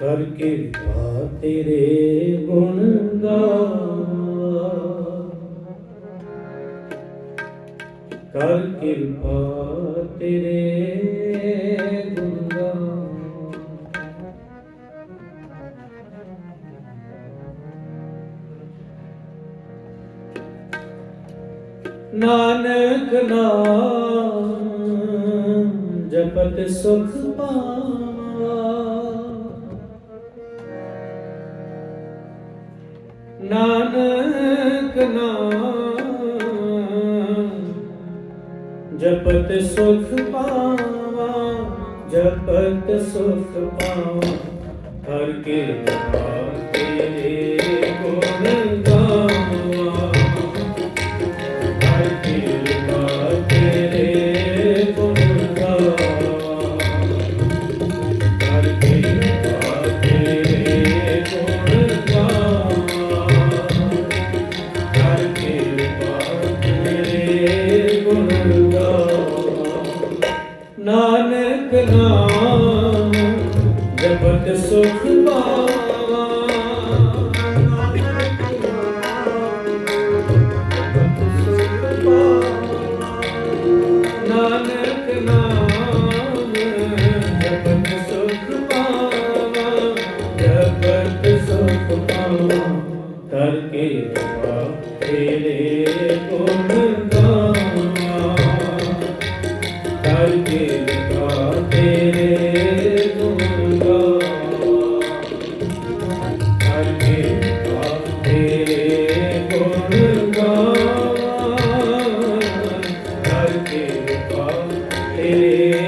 ਕਰ ਕਿਰਪਾ ਤੇਰੇ ਗੁਣ ਗਾਵਾਂ ਕਰ ਕਿਰਪਾ ਤੇਰੇ ਨਾਨਕ ਨਾਮ ਜਪਤ ਸੁਖ ਪਾਵਾਂ ਨਾਨਕ ਨਾਮ ਜਪਤ ਸੁਖ ਪਾਵਾ ਜਪਤ ਸੁਖ ਪਾਵਾ। ਹਰ ਕਿਰਪਾ ਤੇਰੇ ਗੁਣ ਨਾਨਕ ਨਾਮ ਸੁਖ ਪਾਉ Amém.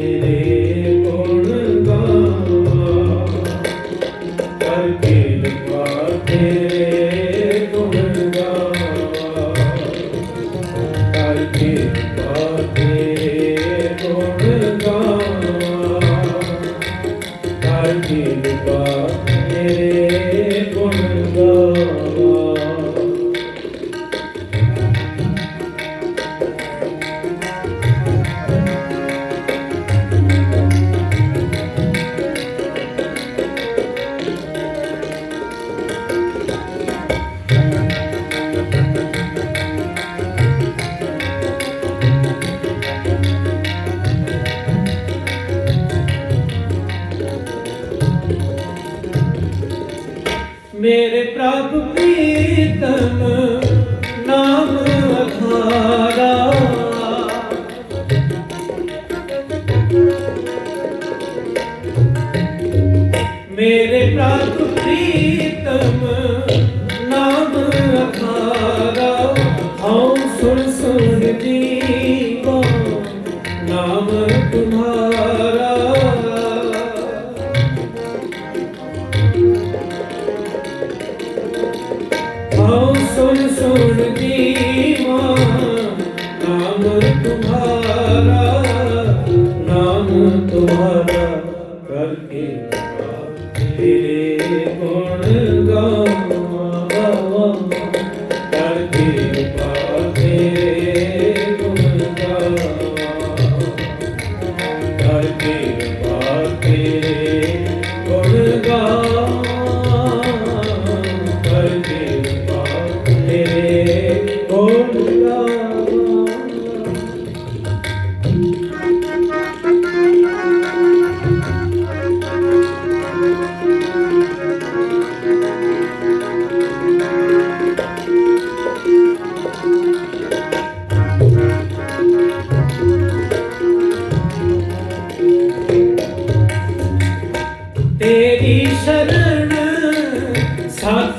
तुम्हारा नाम तुम्हारा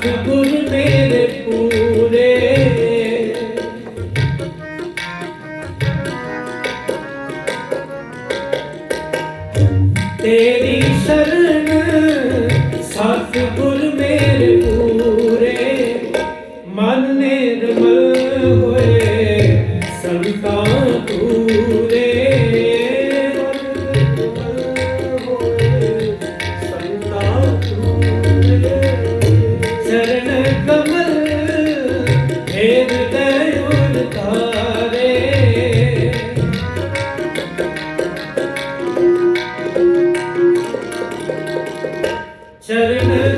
Acabou de perder.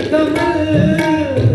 The Kamal